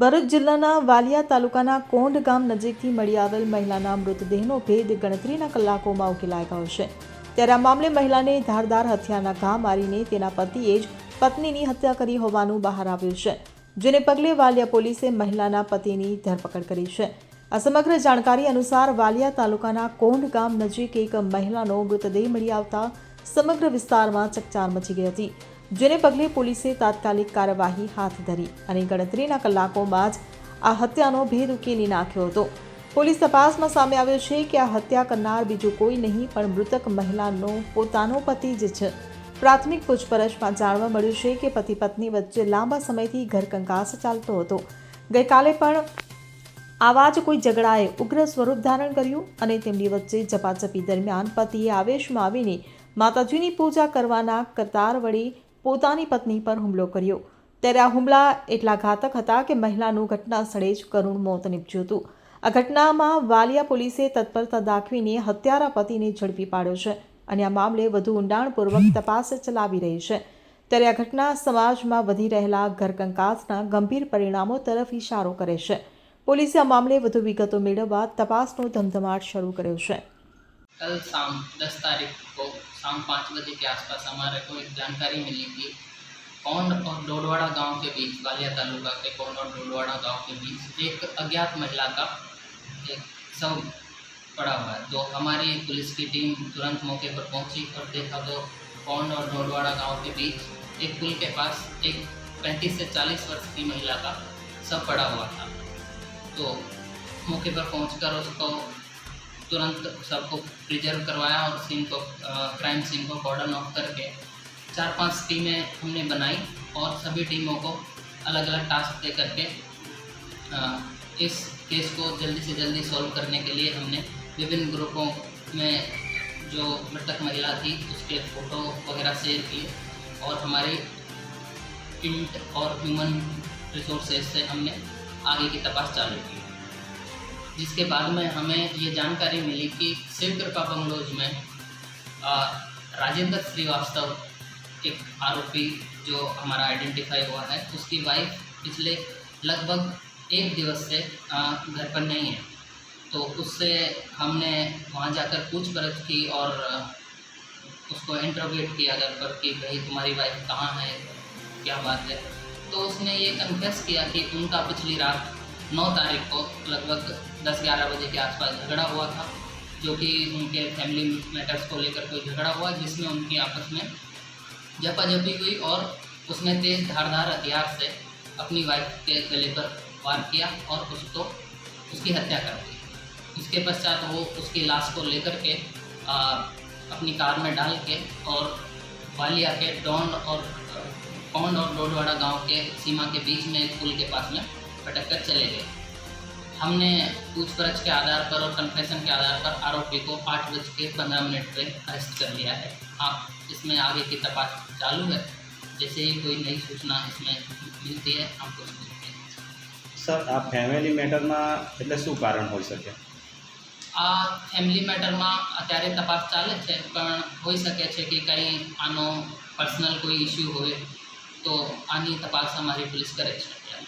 ભરૂચ જિલ્લાના વાલિયા તાલુકાના કોંઢ ગામ નજીકથી મળી આવેલ મહિલાના મૃતદેહનો ભેદ ગણતરીના કલાકોમાં ઉકેલાઈ ગયો છે. ત્યારે આ મામલે મહિલાને ધારદાર હથિયારના ઘા મારીને તેના પતિએ જ પત્નીની હત્યા કરી હોવાનું બહાર આવ્યું છે, જેને પગલે વાલિયા પોલીસે મહિલાના પતિની ધરપકડ કરી છે. આ સમગ્ર જાણકારી અનુસાર વાલિયા તાલુકાના કોંઢ ગામ નજીક એક મહિલાનો મૃતદેહ મળી આવતા સમગ્ર વિસ્તારમાં ચકચાર મચી ગઈ હતી. જેને પગલે પોલીસે તાત્કાલિક કાર્યવાહી હાથ ધરી અને ગણતરીના કલાકોમાં જ આ હત્યાનો ભેદ ઉકેલી નાખ્યો હતો. પોલીસ તપાસમાં સામે આવ્યો છે કે આ હત્યા કરનાર બીજું કોઈ નહીં, પણ મૃતક મહિલાનો પોતાનો પતિ જ છે. પ્રાથમિક પૂછપરછમાં જાણવા મળ્યું છે કે પતિ પત્ની વચ્ચે લાંબા સમયથી ઘરકંકાસ ચાલતો હતો. ગઈકાલે પણ આવા જ કોઈ ઝઘડાએ ઉગ્ર સ્વરૂપ ધારણ કર્યું અને તેમની વચ્ચે ઝપાઝપી દરમિયાન પતિએ આવેશમાં આવીને માતાજીની પૂજા કરવાના કતાર વળી પોતાની પત્ની પર હુમલો કર્યો. ત્યારે આ હુમલા એટલા ઘાતક હતા કે મહિલાનું ઘટના સ્થળે જ કરુણ મોત નીપજ્યું હતું. આ ઘટનામાં વાલિયા પોલીસે તત્પરતા દાખવીને હત્યારા પતિને ઝડપી પાડ્યો છે અને આ મામલે વધુ ઊંડાણપૂર્વક તપાસ ચલાવી રહી છે. ત્યારે આ ઘટના સમાજમાં વધી રહેલા ઘરકંકાસના ગંભીર પરિણામો તરફ ઇશારો કરે છે. પોલીસે આ મામલે વધુ વિગતો મેળવવા તપાસનો ધમધમાટ શરૂ કર્યો છે. कल शाम दस तारीख को शाम पाँच बजे के आसपास हमारे को एक जानकारी मिली कि कौंड और डोडवाड़ा गाँव के बीच, बालिया तालुका के कौंड और डोडवाड़ा गाँव के बीच एक अज्ञात महिला का एक शव पड़ा हुआ है तो हमारी पुलिस की टीम तुरंत मौके पर पहुँची और देखा तो कौंड और डोडवाड़ा गाँव के बीच एक पुल के पास एक पैंतीस से चालीस वर्ष की महिला का शव पड़ा हुआ था। तो मौके पर पहुंचकर उसको तुरंत सबको प्रिजर्व करवाया और सीन को क्राइम सीन को कॉर्डन ऑफ़ करके चार पाँच टीमें हमने बनाई और सभी टीमों को अलग अलग टास्क दे करके इस केस को जल्दी से जल्दी सॉल्व करने के लिए हमने विभिन्न ग्रुपों में जो मृतक महिला थी, उसके फ़ोटो वगैरह शेयर किए और हमारे इंट और ह्यूमन रिसोर्सेज से हमने आगे की तपास चालू की। जिसके बाद में हमें ये जानकारी मिली कि शिव कृपा बंगलोज में राजेंद्र श्रीवास्तव एक आरोपी जो हमारा आइडेंटिफाई हुआ है, उसकी वाइफ पिछले लगभग एक दिवस से घर पर नहीं है। तो उससे हमने वहाँ जाकर पूछपरछ की और उसको इंटरोगेट किया घर पर कि भाई तुम्हारी वाइफ कहाँ है, क्या बात है? तो उसने ये कन्फेस किया कि उनका पिछली रात 9 तारीख को लगभग 10-11 बजे के आसपास झगड़ा हुआ था जो कि उनके फैमिली मैटर्स को लेकर कोई झगड़ा हुआ जिसमें उनकी आपस में झपाझपी हुई और उसने तेज धारदार हथियार से अपनी वाइफ के गले पर वार किया और उसको उसकी हत्या कर दी। इसके पश्चात वो उसकी लाश को लेकर के आ, अपनी कार में डाल के और वालिया के डोंड और पौंड और डोडवाड़ा गाँव के सीमा के बीच में एक पुल के पास में पटक कर चले गए हमने पूछपरछ के आधार पर और कन्फेशन के आधार पर आरोपी को आठ बज के पंद्रह मिनट पे अरेस्ट कर लिया है आप इसमें आगे की तपास चालू है जैसे ही कोई नई सूचना इसमें मिलती है आपको उसको देंगे। સર આ ફેમિલી મેટરમાં એટલે શું કારણ હોઈ શકે આ ફેમિલી મેટરમાં અત્યારે તપાસ ચાલે છે પણ હોઈ શકે છે કે કંઈ આનો પર્સનલ કોઈ ઇસ્યુ હોય તો આની તપાસ અમારી પોલીસ કરે છે અત્યારે